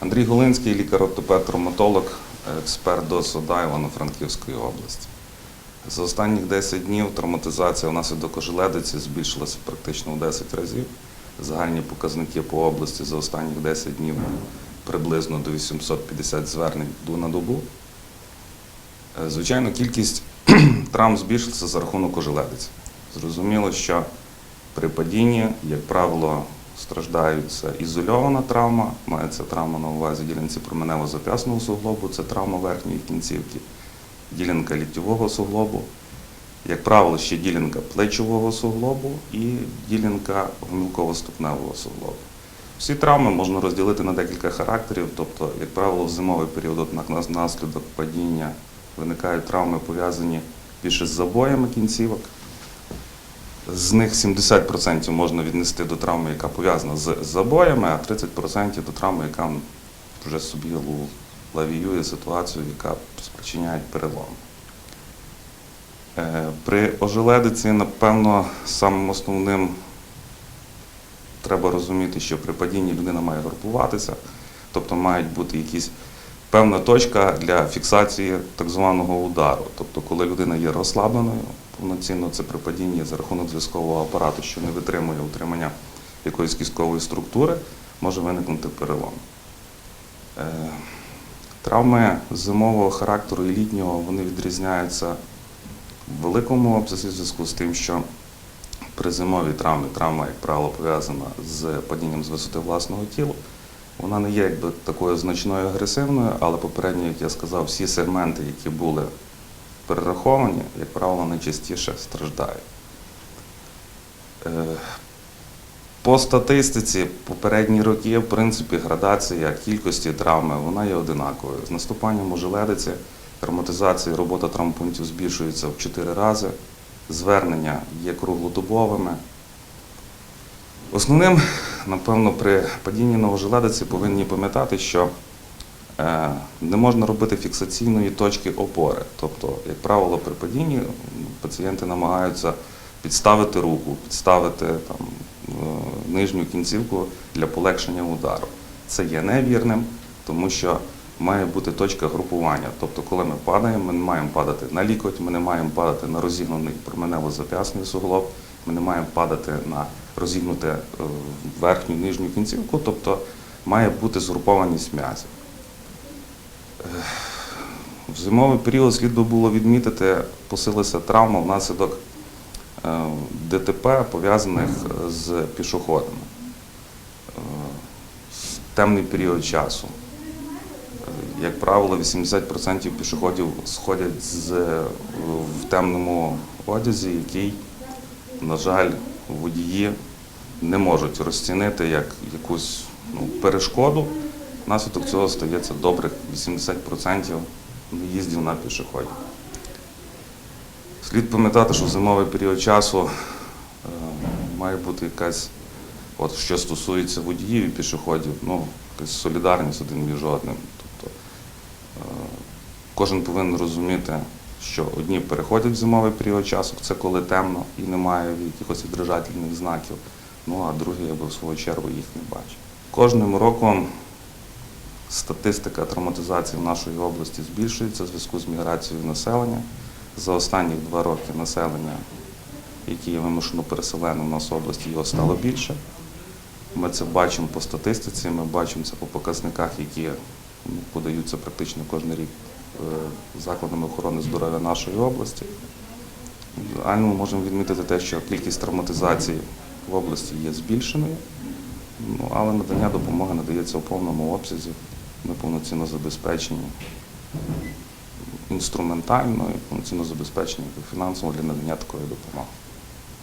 Андрій Голинський, лікар-ортопед-травматолог, експерт ДОСОДА Івано-Франківської області. За останніх 10 днів травматизація внаслідок ожеледиці збільшилася практично в 10 разів. Загальні показники по області за останніх 10 днів приблизно до 850 звернень на добу. Е, Звичайно, кількість травм збільшилася за рахунок ожеледиці. Зрозуміло, що при падінні, як правило, страждається ізольована травма, мається травма на увазі ділянці променево-зап'ясного суглобу, це травма верхньої кінцівки, ділянка ліктьового суглобу, як правило, ще ділянка плечового суглобу і ділянка гомілково-ступневого суглобу. Всі травми можна розділити на декілька характерів, тобто, як правило, в зимовий період наслідок падіння виникають травми, пов'язані більше з забоями кінцівок. З них 70% можна віднести до травми, яка пов'язана з забоями, а 30% до травми, яка вже собі лавіює ситуацію, яка спричиняє перелом. Е, При ожеледиці, напевно, самим основним треба розуміти, що при падінні людина має групуватися, тобто мають бути якісь певна точка для фіксації так званого удару. Тобто, коли людина є розслабленою, повноцінно це при падінні за рахунок зв'язкового апарату, що не витримує утримання якоїсь кісткової структури, може виникнути перелом. Е, Травми зимового характеру і літнього вони відрізняються в великому обсязі в зв'язку з тим, що при зимовій травмі травма, як правило, пов'язана з падінням з висоти власного тіла. Вона не є якби такою значною агресивною, але попередньо, як я сказав, всі сегменти, які були перераховані, як правило, найчастіше страждають. Е, По статистиці попередні роки, в принципі, градація кількості травми вона є одинаковою. З наступанням ожеледиці, травматизації, робота травмпунктів збільшується в 4 рази, звернення є круглодобовими. Основним, напевно, при падінні на ожеледиці повинні пам'ятати, що не можна робити фіксаційної точки опори. Тобто, як правило, при падінні пацієнти намагаються підставити руку, підставити там, е, нижню кінцівку для полегшення удару. Це є невірним, тому що має бути точка групування. Тобто, коли ми падаємо, ми не маємо падати на лікоть, ми не маємо падати на розігнаний променево-зап'ясний суглоб, ми не маємо падати на розігнути е, верхню нижню кінцівку, тобто має бути згрупованість м'язів. Е, В зимовий період слід було відмітити, посилилася травма внаслідок е, ДТП, пов'язаних з пішоходами. Е, в Темний період часу. Е, Як правило, 80% пішоходів сходять з, е, в темному одязі, який, на жаль, водії не можуть розцінити як якусь ну, перешкоду. Наслідок цього стається добрих 80% наїздів на пішоходів. Слід пам'ятати, що в зимовий період часу е, має бути якась, от що стосується водіїв і пішоходів, ну, якась солідарність один між одним. Тобто е, кожен повинен розуміти, що одні переходять в зимовий період часу, це коли темно і немає якихось відражательних знаків, ну а другі, або в свою чергу, їх не бачать. Кожним роком статистика травматизації в нашій області збільшується в зв'язку з міграцією населення. За останні два роки населення, яке є вимушено переселеним в нас в області, його стало більше. Ми це бачимо по статистиці, ми бачимо це по показниках, які ну, подаються практично кожен рік е, закладами охорони здоров'я нашої області. Реально ми можемо відмітити те, що кількість травматизацій в області є збільшеною, ну, але надання допомоги надається у повному обсязі. Ми повноцінно забезпечені інструментально і повноцінно забезпечені фінансово для надання такої допомоги.